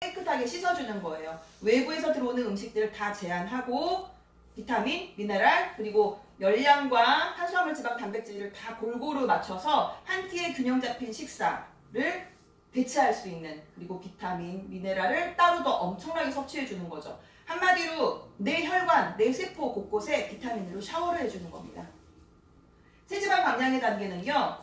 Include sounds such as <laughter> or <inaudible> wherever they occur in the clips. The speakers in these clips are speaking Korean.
깨끗하게 씻어주는 거예요. 외부에서 들어오는 음식들을 다 제한하고 비타민, 미네랄, 그리고 열량과 탄수화물, 지방, 단백질을 다 골고루 맞춰서 한 끼에 균형 잡힌 식사를 대체할 수 있는 그리고 비타민, 미네랄을 따로 더 엄청나게 섭취해 주는 거죠. 한마디로 내 혈관, 내 세포 곳곳에 비타민으로 샤워를 해주는 겁니다. 체지방 감량의 단계는요.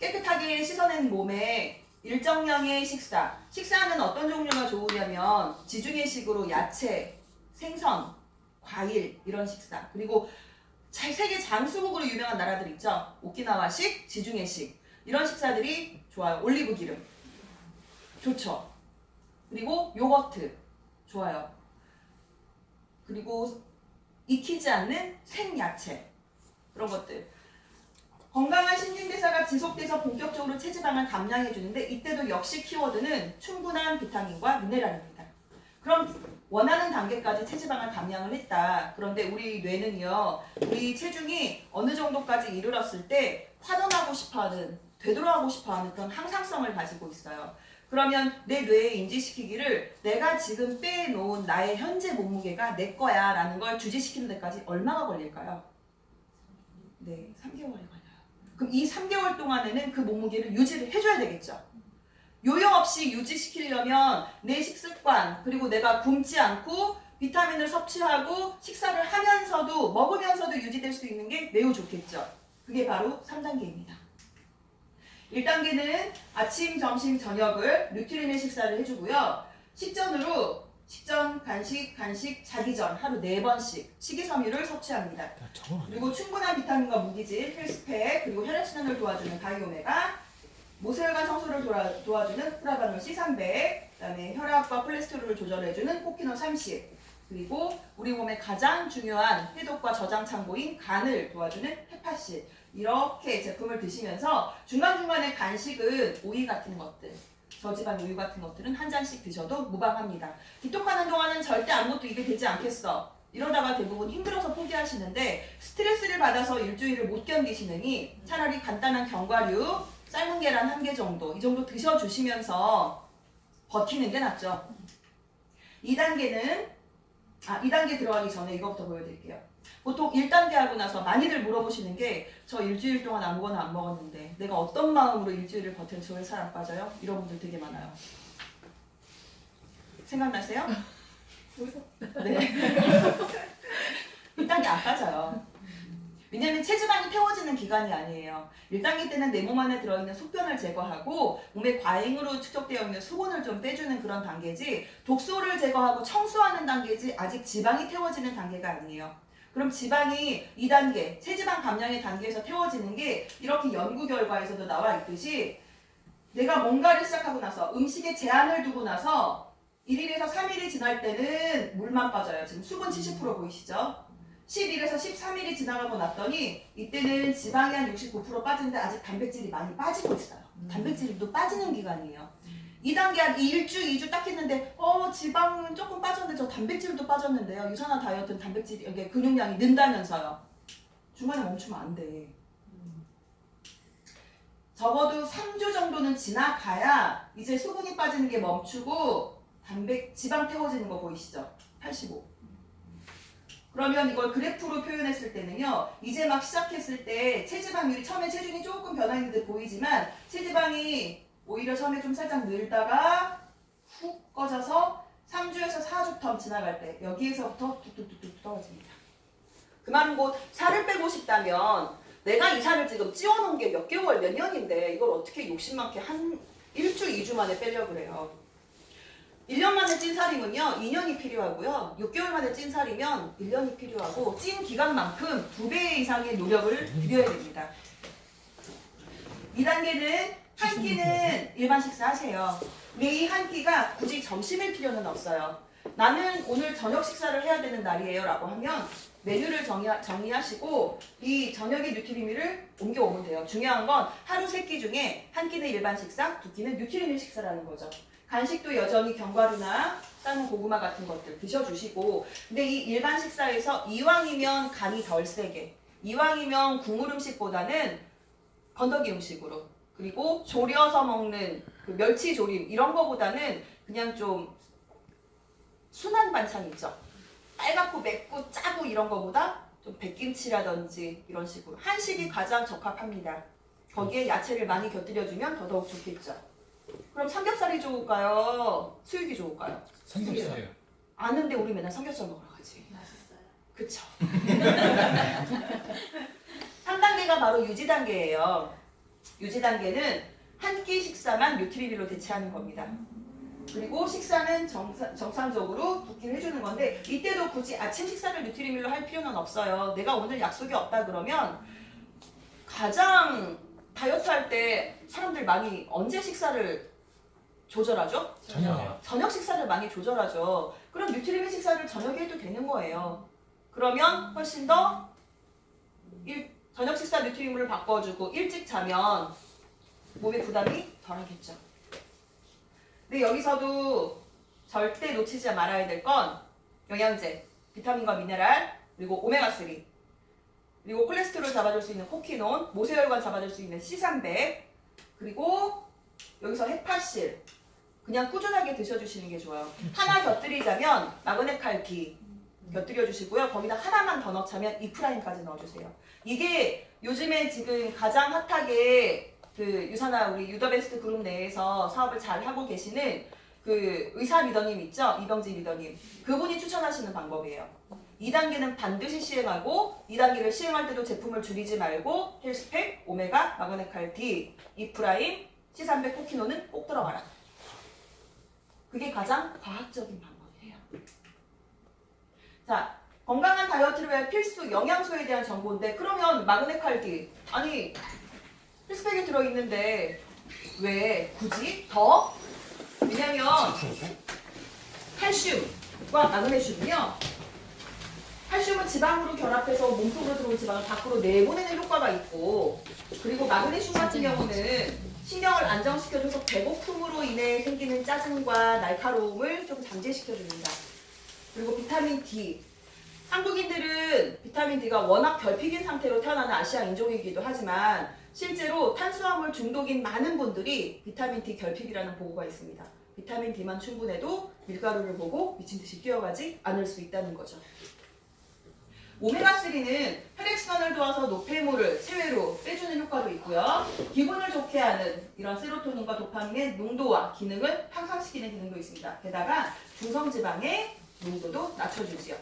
깨끗하게 씻어낸 몸에 일정량의 식사. 식사는 어떤 종류가 좋으냐면 지중해식으로 야채, 생선, 과일 이런 식사. 그리고 자- 세계 장수국으로 유명한 나라들 있죠. 오키나와식, 지중해식 이런 식사들이 좋아요. 올리브 기름 좋죠. 그리고 요거트 좋아요. 그리고 익히지 않는 생야채 그런 것들. 건강한 신진대사가 지속돼서 본격적으로 체지방을 감량해 주는데 이때도 역시 키워드는 충분한 비타민과 미네랄입니다. 그럼 원하는 단계까지 체지방을 감량을 했다. 그런데 우리 뇌는요, 우리 체중이 어느 정도까지 이르렀을 때 환원하고 싶어하는, 되돌아가고 싶어하는 그런 항상성을 가지고 있어요. 그러면 내 뇌에 인지시키기를 내가 지금 빼놓은 나의 현재 몸무게가 내 거야 라는 걸 주지시키는 데까지 얼마가 걸릴까요? 네, 3개월이 걸려요. 그럼 이 3개월 동안에는 그 몸무게를 유지를 해줘야 되겠죠. 요령 없이 유지시키려면 내 식습관 그리고 내가 굶지 않고 비타민을 섭취하고 식사를 하면서도 먹으면서도 유지될 수 있는 게 매우 좋겠죠. 그게 바로 3단계입니다. 1단계는 아침, 점심, 저녁을 뉴트리는 식사를 해주고요. 식전으로 식전, 간식, 간식, 자기 전 하루 4번씩 식이섬유를 섭취합니다. 그리고 충분한 비타민과 무기질, 필수팩, 그리고 혈액순환을 도와주는 바이오메가, 모세혈관 청소를 도와, 도와 주는 프라바놀 C300, 그다음에 혈압과 콜레스테롤을 조절해주는 코키놀 30, 그리고 우리 몸의 가장 중요한 해독과 저장 창고인 간을 도와주는 헤파실 이렇게 제품을 드시면서 중간중간에 간식은 오이 같은 것들 저지방 우유 같은 것들은 한 잔씩 드셔도 무방합니다. 기톡하는 동안은 절대 아무것도 입에 되지 않겠어. 이러다가 대부분 힘들어서 포기하시는데 스트레스를 받아서 일주일을 못 견디시느니 차라리 간단한 견과류, 삶은 계란 한 개 정도 이 정도 드셔주시면서 버티는 게 낫죠. 2단계는 아 2단계 들어가기 전에 이거부터 보여드릴게요. 보통 1단계 하고 나서 많이들 물어보시는 게 저 일주일 동안 아무거나 안 먹었는데 내가 어떤 마음으로 일주일을 버텨도 저에 살안 빠져요? 이런 분들 되게 많아요. 생각나세요? <laughs> 네. <laughs> 1단계 안 빠져요. 왜냐면 체지방이 태워지는 기간이 아니에요. 1단계 때는 내 몸 안에 들어있는 속변을 제거하고 몸에 과잉으로 축적되어 있는 수분을 좀 빼주는 그런 단계지 독소를 제거하고 청소하는 단계지 아직 지방이 태워지는 단계가 아니에요. 그럼 지방이 2단계, 체지방 감량의 단계에서 태워지는 게 이렇게 연구 결과에서도 나와 있듯이 내가 뭔가를 시작하고 나서 음식에 제한을 두고 나서 1일에서 3일이 지날 때는 물만 빠져요. 지금 수분 70% 보이시죠? 11에서 13일이 지나가고 났더니 이때는 지방이 한 69% 빠지는데 아직 단백질이 많이 빠지고 있어요. 단백질이 또 빠지는 기간이에요. 2단계 한 1주, 2주 딱 했는데 어 지방은 조금 빠졌는데 저 단백질도 빠졌는데요. 유산화 다이어트는 단백질이 이게 근육량이 는다면서요. 중간에 멈추면 안 돼. 적어도 3주 정도는 지나가야 이제 수분이 빠지는 게 멈추고 단백 지방 태워지는 거 보이시죠? 85. 그러면 이걸 그래프로 표현했을 때는요, 이제 막 시작했을 때 체지방률이 처음에 체중이 조금 변화 있는 듯 보이지만 체지방이 오히려 처음에 좀 살짝 늘다가 훅 꺼져서 3주에서 4주 텀 지나갈 때 여기에서부터 뚝뚝뚝뚝 떨어집니다. 그 말은 곧 살을 빼고 싶다면 내가 이 살을 지금 찌워놓은 게 몇 개월, 몇 년인데 이걸 어떻게 욕심 많게 한 1주, 2주 만에 빼려고 그래요. 1년 만에 찐 살이면요. 2년이 필요하고요. 6개월 만에 찐 살이면 1년이 필요하고 찐 기간만큼 2배 이상의 노력을 들여야 됩니다. 2단계는 한 끼는 일반 식사 하세요. 근데 이 한 끼가 굳이 점심일 필요는 없어요. 나는 오늘 저녁 식사를 해야 되는 날이에요 라고 하면 메뉴를 정리, 정리하시고 이 저녁의 뉴트리미를 옮겨오면 돼요. 중요한 건 하루 세 끼 중에 한 끼는 일반 식사, 두 끼는 뉴트리미 식사라는 거죠 간식도 여전히 견과류나 삶은 고구마 같은 것들 드셔주시고 근데 이 일반 식사에서 이왕이면 간이 덜 세게 이왕이면 국물 음식보다는 건더기 음식으로 그리고 졸여서 먹는 그 멸치 조림 이런 거보다는 그냥 좀 순한 반찬 있죠. 빨갛고 맵고 짜고 이런 거보다 좀 백김치라든지 이런 식으로 한식이 가장 적합합니다. 거기에 야채를 많이 곁들여주면 더더욱 좋겠죠. 그럼 삼겹살이 좋을까요? 수육이 좋을까요? 삼겹살이요. 아는데 우리 맨날 삼겹살 먹으러 가지. 맛있어요. 그쵸. <laughs> 3단계가 바로 유지 단계예요. 유지 단계는 한 끼 식사만 뉴트리밀로 대체하는 겁니다. 그리고 식사는 정상, 정상적으로 두 끼를 해주는 건데 이때도 굳이 아침 식사를 뉴트리밀로 할 필요는 없어요. 내가 오늘 약속이 없다 그러면 가장 다이어트 할 때 사람들 많이 언제 식사를 조절하죠? 저녁이요. 저녁 식사를 많이 조절하죠. 그럼 뉴트리민 식사를 저녁에 해도 되는 거예요. 그러면 훨씬 더 일, 저녁 식사 뉴트리민을 바꿔주고 일찍 자면 몸에 부담이 덜하겠죠. 근데 여기서도 절대 놓치지 말아야 될 건 영양제, 비타민과 미네랄, 그리고 오메가3, 그리고 콜레스테롤 잡아줄 수 있는 코키논, 모세혈관 잡아줄 수 있는 C300, 그리고 여기서 헤파실, 그냥 꾸준하게 드셔주시는 게 좋아요. 하나 곁들이자면 마그네칼 D 곁들여 주시고요. 거기다 하나만 더 넣자면 이프라임까지 넣어주세요. 이게 요즘에 지금 가장 핫하게 그 유산화 우리 유더베스트 그룹 내에서 사업을 잘 하고 계시는 그 의사 리더님 있죠? 이병진 리더님. 그분이 추천하시는 방법이에요. 2단계는 반드시 시행하고 2단계를 시행할 때도 제품을 줄이지 말고 헬스팩, 오메가, 마그네칼 D, 이프라임, C300 코키노는 꼭 들어가라. 그게 가장 과학적인 방법이에요. 자, 건강한 다이어트를 위해 필수 영양소에 대한 정보인데 그러면 마그네칼 D 아니 필스팩에 들어있는데 왜 굳이 더? 왜냐면 칼슘과 마그네슘은요 칼슘은 지방으로 결합해서 몸속으로 들어온 지방을 밖으로 내보내는 효과가 있고 그리고 마그네슘 같은 경우는 신경을 안정시켜줘서 배고픔으로 인해 생기는 짜증과 날카로움을 좀 잠재시켜줍니다. 그리고 비타민 D. 한국인들은 비타민 D가 워낙 결핍인 상태로 태어나는 아시아 인종이기도 하지만 실제로 탄수화물 중독인 많은 분들이 비타민 D 결핍이라는 보고가 있습니다. 비타민 D만 충분해도 밀가루를 보고 미친 듯이 뛰어가지 않을 수 있다는 거죠. 오메가3는 혈액순환을 도와서 노폐물을 체외로 빼주는 효과도 있고요. 기분을 좋게 하는 이런 세로토닌과 도파민의 농도와 기능을 향상시키는 기능도 있습니다. 게다가 중성지방의 농도도 낮춰주지요.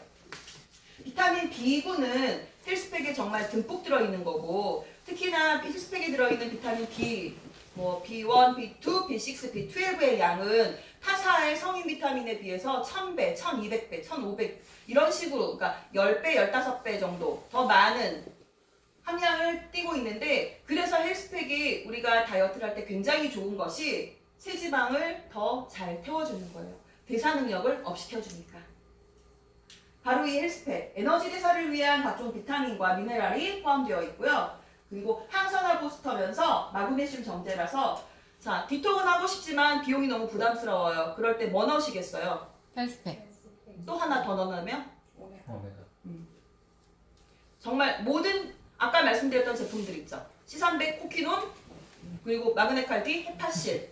비타민 B9는 헬스팩에 정말 듬뿍 들어있는 거고 특히나 헬스팩에 들어있는 비타민 B, 뭐 B1, B2, B6, B12의 양은 타사의 성인 비타민에 비해서 1000배, 1200배, 1500 이런 식으로 그러니까 10배, 15배 정도 더 많은 함량을 띠고 있는데 그래서 헬스팩이 우리가 다이어트를 할 때 굉장히 좋은 것이 체지방을 더 잘 태워주는 거예요. 대사 능력을 업시켜주니까. 바로 이 헬스팩, 에너지 대사를 위한 각종 비타민과 미네랄이 포함되어 있고요. 그리고 항산화 부스터면서 마그네슘 정제라서 자 디톡은 하고 싶지만 비용이 너무 부담스러워요. 그럴 때 뭐 넣으시겠어요? 헬스팩. 또 하나 더 넣으면 어, 내가. 정말 모든 아까 말씀드렸던 제품들 있죠. C300 코키논 그리고 마그네칼디 헤파실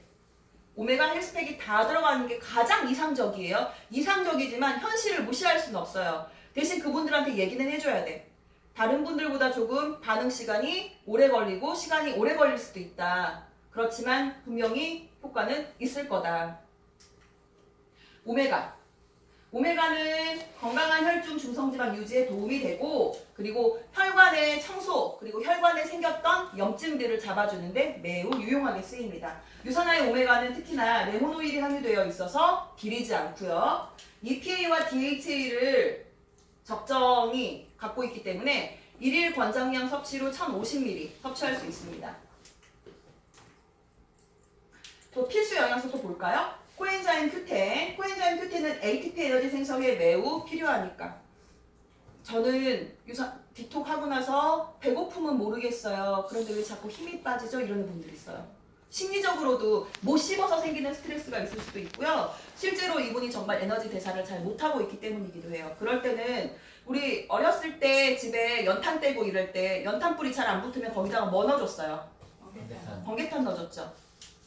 오메가 헬스팩이 다 들어가는 게 가장 이상적이에요. 이상적이지만 현실을 무시할 수는 없어요. 대신 그분들한테 얘기는 해줘야 돼. 다른 분들보다 조금 반응 시간이 오래 걸리고 시간이 오래 걸릴 수도 있다. 그렇지만 분명히 효과는 있을 거다. 오메가. 오메가는 건강한 혈중 중성지방 유지에 도움이 되고 그리고 혈관의 청소 그리고 혈관에 생겼던 염증들을 잡아주는데 매우 유용하게 쓰입니다. 유산화의 오메가는 특히나 레모노일이 함유되어 있어서 비리지 않고요. EPA와 DHA를 적정히 갖고 있기 때문에 일일 권장량 섭취로 1050ml 섭취할 수 있습니다. 또 필수 영양소 또 볼까요? 코엔자임 Q10. 코엔자임 Q10은 ATP 에너지 생성에 매우 필요하니까. 저는 유산 디톡 하고 나서 배고픔은 모르겠어요. 그런데 왜 자꾸 힘이 빠지죠? 이러는 분들이 있어요. 심리적으로도 못 씹어서 생기는 스트레스가 있을 수도 있고요. 실제로 이분이 정말 에너지 대사를 잘 못하고 있기 때문이기도 해요. 그럴 때는 우리 어렸을 때 집에 연탄 떼고 이럴 때 연탄 불이 잘 안 붙으면 거기다가 뭐 넣어줬어요? 반대탄. 번개탄 넣어줬죠.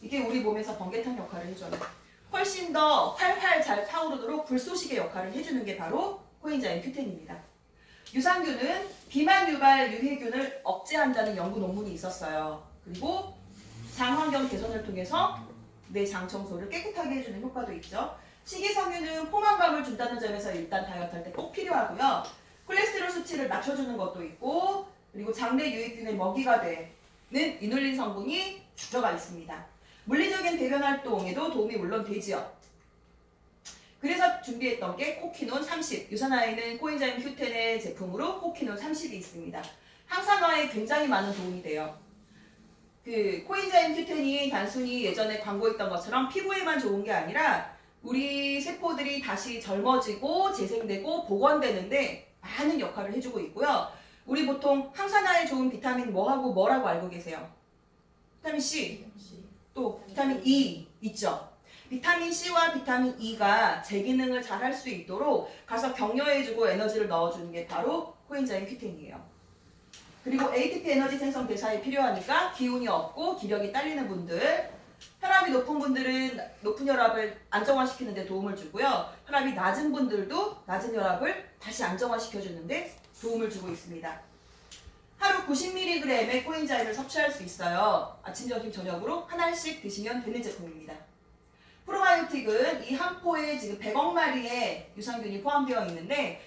이게 우리 몸에서 번개탄 역할을 해줘요. 훨씬 더 활활 잘 타오르도록 불쏘시개 역할을 해주는 게 바로 코엔자임 큐텐입니다. 유산균은 비만 유발 유해균을 억제한다는 연구 논문이 있었어요. 그리고 장 환경 개선을 통해서 내 장 청소를 깨끗하게 해주는 효과도 있죠. 식이섬유는 포만감을 준다는 점에서 일단 다이어트 할 때 꼭 필요하고요. 콜레스테롤 수치를 낮춰주는 것도 있고 그리고 장내 유익균의 먹이가 되는 이눌린 성분이 들어가 있습니다. 물리적인 배변 활동에도 도움이 물론 되지요. 그래서 준비했던 게 코키논 30, 유산화에는 코엔자임 큐텐의 제품으로 코키논 30이 있습니다. 항산화에 굉장히 많은 도움이 돼요. 그 코엔자임 큐텐이 단순히 예전에 광고했던 것처럼 피부에만 좋은 게 아니라 우리 세포들이 다시 젊어지고 재생되고 복원되는데 많은 역할을 해주고 있고요. 우리 보통 항산화에 좋은 비타민 뭐하고 뭐라고 알고 계세요? 비타민 C, 또 비타민 E 있죠. 비타민 C와 비타민 E가 제 기능을 잘 할 수 있도록 가서 격려해주고 에너지를 넣어주는 게 바로 코엔자임 큐텐이에요. 그리고 ATP 에너지 생성 대사에 필요하니까 기운이 없고 기력이 딸리는 분들, 혈압이 높은 분들은 높은 혈압을 안정화시키는 데 도움을 주고요. 혈압이 낮은 분들도 낮은 혈압을 다시 안정화시켜주는 데 도움을 주고 있습니다. 하루 90mg의 코엔자임을 섭취할 수 있어요. 아침, 점심, 저녁으로 하나씩 드시면 되는 제품입니다. 프로바이오틱은 이 한 포에 지금 100억 마리의 유산균이 포함되어 있는데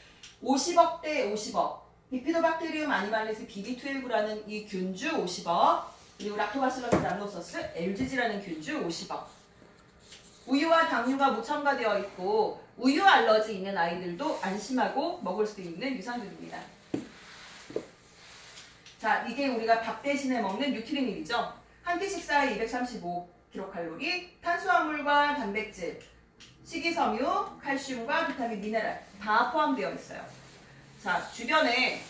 50억 대 50억 비피도박테리움 아니말리스 BB12라는 이 균주 50억 그리고 락토바실러스 람노서스 LGG라는 균주 50억 우유와 당류가 무첨가되어 있고 우유 알러지 있는 아이들도 안심하고 먹을 수 있는 유산균입니다. 자, 이게 우리가 밥 대신에 먹는 뉴트리밀이죠. 한 끼 식사에 235kcal, 탄수화물과 단백질, 식이섬유, 칼슘과 비타민, 미네랄 다 포함되어 있어요. 자, 주변에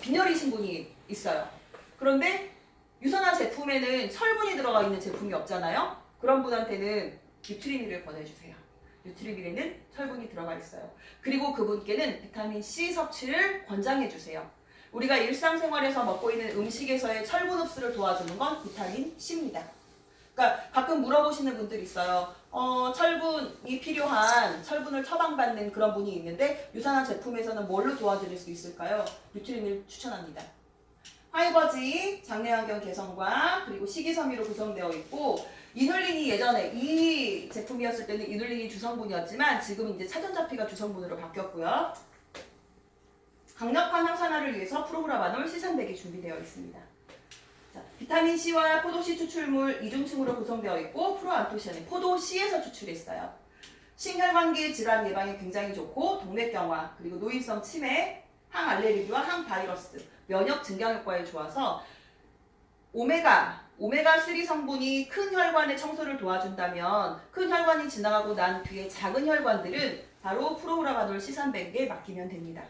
빈혈이신 분이 있어요. 그런데 유산화 제품에는 철분이 들어가 있는 제품이 없잖아요. 그런 분한테는 뉴트리밀을 권해주세요. 뉴트리밀에는 철분이 들어가 있어요. 그리고 그분께는 비타민 C 섭취를 권장해 주세요. 우리가 일상생활에서 먹고 있는 음식에서의 철분 흡수를 도와주는 건 비타민 C입니다. 그러니까 가끔 물어보시는 분들 있어요. 어, 철분이 필요한 철분을 처방받는 그런 분이 있는데 유산화 제품에서는 뭘로 도와드릴 수 있을까요? 뉴트리밀 추천합니다. 하이버지 장내 환경 개선과 그리고 식이섬유로 구성되어 있고 이눌린이 예전에 이 제품이었을 때는 이눌린이 주성분이었지만 지금 이제 차전자피가 주성분으로 바뀌었고요. 강력한 항산화를 위해서 프로그라바놀 C300이 준비되어 있습니다. 자, 비타민 C와 포도 C 추출물 이중층으로 구성되어 있고 프로안토시아닌 포도 C에서 추출했어요. 심혈관계 질환 예방에 굉장히 좋고 동맥경화 그리고 노인성 치매, 항알레르기와 항바이러스, 면역 증강 효과에 좋아서 오메가 오메가 3 성분이 큰 혈관의 청소를 도와준다면 큰 혈관이 지나가고 난 뒤에 작은 혈관들은 바로 프로그라바놀 C300에 맡기면 됩니다.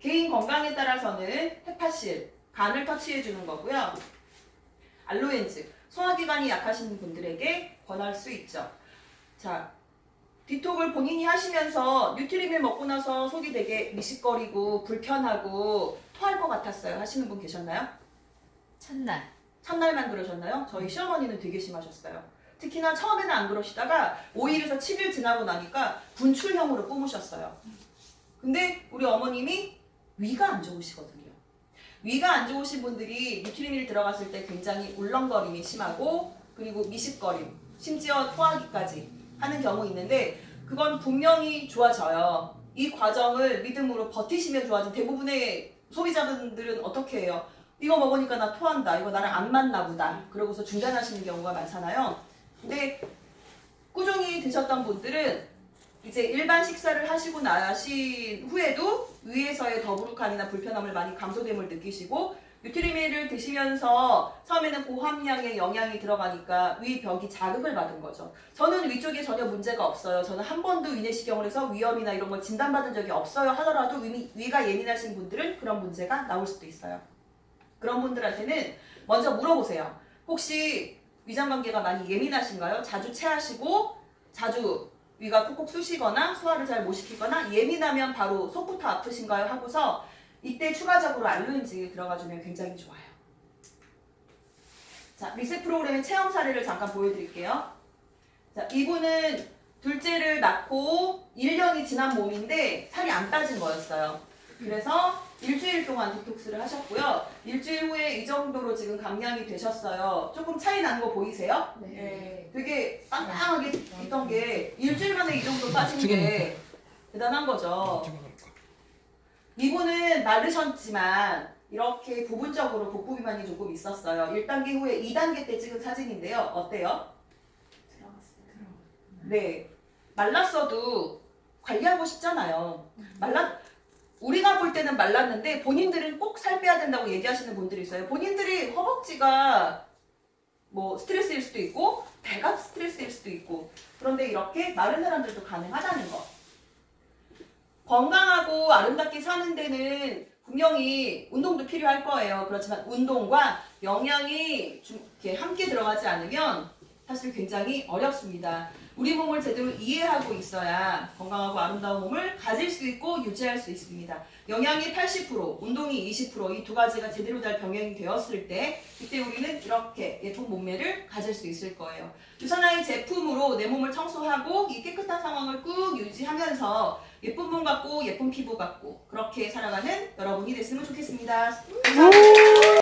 개인 건강에 따라서는 헤파실, 간을 터치해 주는 거고요. 알로엔즈, 소화기관이 약하신 분들에게 권할 수 있죠. 자, 디톡을 본인이 하시면서 뉴트리밀 먹고 나서 속이 되게 미식거리고 불편하고 토할 것 같았어요. 하시는 분 계셨나요? 첫날 첫날만 그러셨나요? 저희 시어머니는 되게 심하셨어요. 특히나 처음에는 안 그러시다가 5일에서 7일 지나고 나니까 분출형으로 뿜으셨어요. 근데 우리 어머님이 위가 안 좋으시거든요. 위가 안 좋으신 분들이 뉴트리밀 들어갔을 때 굉장히 울렁거림이 심하고 그리고 미식거림, 심지어 토하기까지 하는 경우 있는데 그건 분명히 좋아져요. 이 과정을 믿음으로 버티시면 좋아진 대부분의 소비자분들은 어떻게 해요? 이거 먹으니까 나 토한다. 이거 나랑 안 맞나 보다. 그러고서 중단하시는 경우가 많잖아요. 근데 꾸준히 드셨던 분들은 이제 일반 식사를 하시고 나신 후에도 위에서의 더부룩함이나 불편함을 많이 감소됨을 느끼시고 뉴트리밀을 드시면서 처음에는 고함량의 영양이 들어가니까 위 벽이 자극을 받은 거죠. 저는 위쪽에 전혀 문제가 없어요. 저는 한 번도 위내시경을 해서 위염이나 이런 걸 진단받은 적이 없어요 하더라도 위, 위가 예민하신 분들은 그런 문제가 나올 수도 있어요. 그런 분들한테는 먼저 물어보세요. 혹시 위장관계가 많이 예민하신가요? 자주 체하시고 자주 위가 콕콕 쑤시거나 소화를 잘 못 시키거나 예민하면 바로 속부터 아프신가요? 하고서 이때 추가적으로 알로엔지 들어가주면 굉장히 좋아요. 자, 리셋 프로그램의 체험 사례를 잠깐 보여드릴게요. 자, 이분은 둘째를 낳고 1년이 지난 몸인데 살이 안 빠진 거였어요. 그래서 일주일 동안 디톡스를 하셨고요. 일주일 후에 이 정도로 지금 감량이 되셨어요. 조금 차이 나는 거 보이세요? 네. 되게 빵빵하게 있던 게 일주일 만에 이 정도 빠진 게 대단한 거죠. 이분은 마르셨지만 이렇게 부분적으로 복부 비만이 조금 있었어요. 1단계 후에 2단계 때 찍은 사진인데요. 어때요? 네. 말랐어도 관리하고 싶잖아요. 말랐, 우리가 볼 때는 말랐는데 본인들은 꼭 살 빼야 된다고 얘기하시는 분들이 있어요. 본인들이 허벅지가 뭐 스트레스일 수도 있고 배가 스트레스일 수도 있고 그런데 이렇게 마른 사람들도 가능하다는 거. 건강하고 아름답게 사는 데는 분명히 운동도 필요할 거예요. 그렇지만 운동과 영양이 함께 들어가지 않으면 사실 굉장히 어렵습니다. 우리 몸을 제대로 이해하고 있어야 건강하고 아름다운 몸을 가질 수 있고 유지할 수 있습니다. 영양이 80%, 운동이 20%, 이 두 가지가 제대로 잘 병행이 되었을 때, 이때 우리는 이렇게 예쁜 몸매를 가질 수 있을 거예요. 유산아이 제품으로 내 몸을 청소하고 이 깨끗한 상황을 꾹 유지하면서 예쁜 몸 같고 예쁜 피부 같고 그렇게 살아가는 여러분이 됐으면 좋겠습니다. 감사합니다.